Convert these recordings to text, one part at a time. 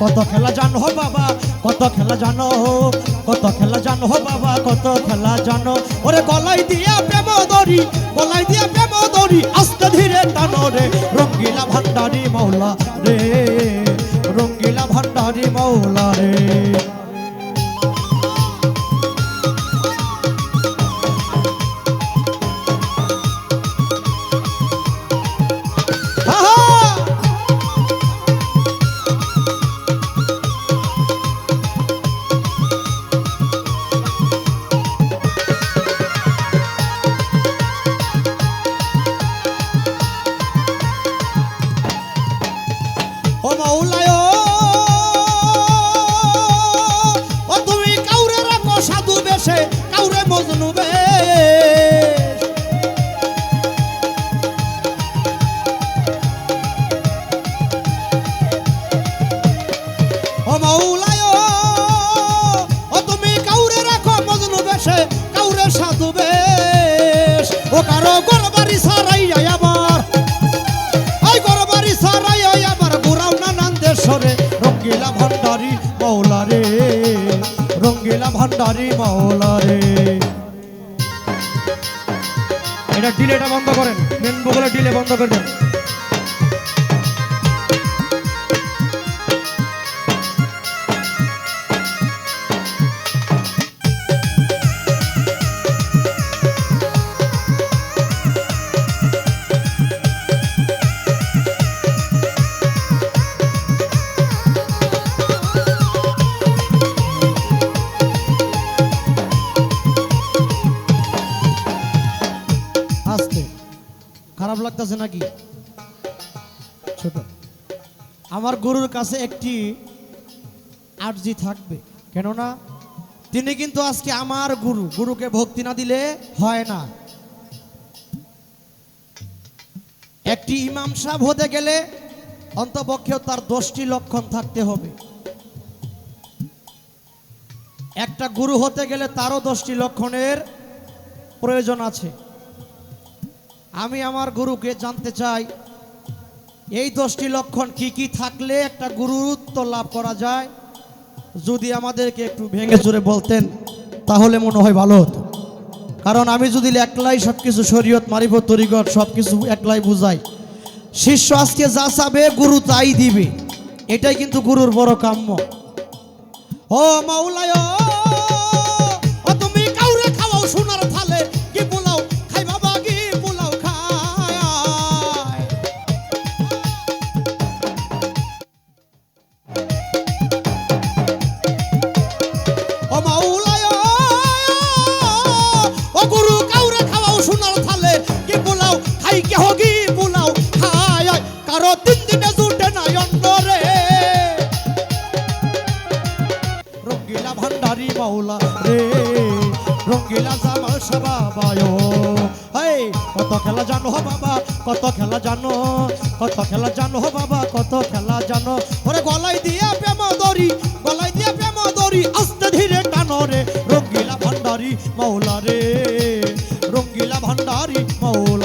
কত খেলা জানো বাবা, কত খেলা জানো কত খেলা জানো বাবা, কত খেলা জানো। ওরে গলায় দিয়া প্রেম দড়ি গলায় দিয়া প্রেম দড়ি আস্তে ধীরে টানো রে, রঙ্গিলা ভান্ডারি মৌলা রে। ও মাওলায় ও রঙ্গিলা ভান্ডারি মৌলা রে। এটা ডিলেটা বন্ধ করেন। মেন বগলে ডিলে বন্ধ করে দেন। খারাপ লাগতেছে নাকি? আমার গুরুর কাছে একটি আর্জি থাকবে। কেননা তিনি কিন্তু আজকে আমার গুরু, গুরুকে ভক্তি না দিলে হয় না। একটি ইমাম সাহেব হতে গেলে অন্তপক্ষেও তার দশটি লক্ষণ থাকতে হবে। একটা গুরু হতে গেলে তারও দশটি লক্ষণের প্রয়োজন আছে। আমি আমার গুরুকে জানতে চাই, এই দশটি লক্ষণ কি কি থাকলে একটা গুরুত্ব লাভ করা যায়? যদি আমাদেরকে একটু ভেঙে চুরে বলতেন, তাহলে মনে হয় ভালো হতো। কারণ আমি যদি একলাই সব কিছু শরীয়ত মারিব তরিগত সব কিছু একলাই বুঝাই, শিষ্য আজকে যা চাবে গুরু তাই দিবে। এটাই কিন্তু গুরুর বড় কাম্য। ও মাওলায় ভান্ডারি মাওলা রে। রঙ্গিলা জামাল সবাবায় এই, কত খেলা জানো হো বাবা, কত খেলা জানো, কত খেলা জানো হো বাবা, কত খেলা জানো। ওরে গলায় দিয়া প্রেম দড়ি গলায় দিয়া প্রেম দড়ি আস্তে ধীরে টানো রে। রঙ্গিলা ভান্ডারি মাওলা রে রঙ্গিলা ভান্ডারি মাওলা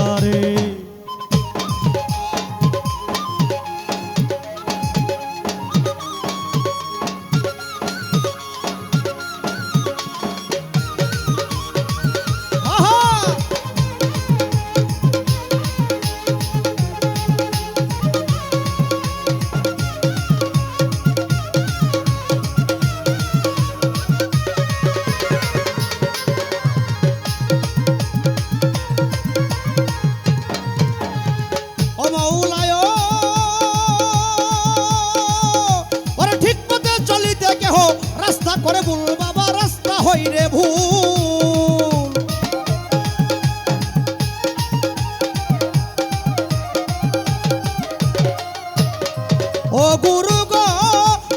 ও গুরু গো,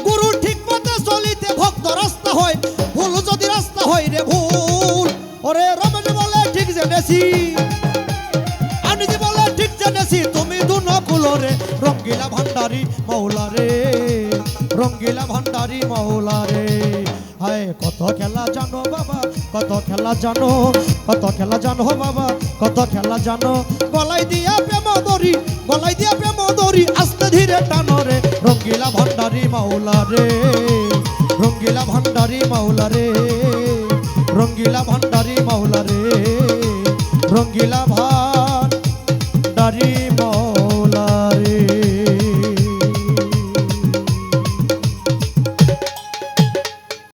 গুরু ঠিক পথে চলিতে ভক্ত রাস্তা হয়, ভুল যদি রাস্তা হয় রে ভুল। ওরে রমেশ বলে, ঠিক জেনেছি। আমি যে বলে, ঠিক জেনেছি, তুমি দু নকুলরে রঙ্গিলা ভান্ডারি মৌলা রে, রঙ্গিলা ভান্ডারি মৌলা রে। হায়, কত খেলা জানো বাবা, কত খেলা জানো, কত খেলা জানো বাবা, কত খেলা জানো। গলাই দিয়া প্রেম দড়ি গলাই দিয়া প্রেম দড়ি আস্তে মাওলা রে। রঙ্গিলা ভান্ডারি মাওলা রে। রঙ্গিলা ভান্ডারি মাওলা রে। রঙ্গিলা ভাই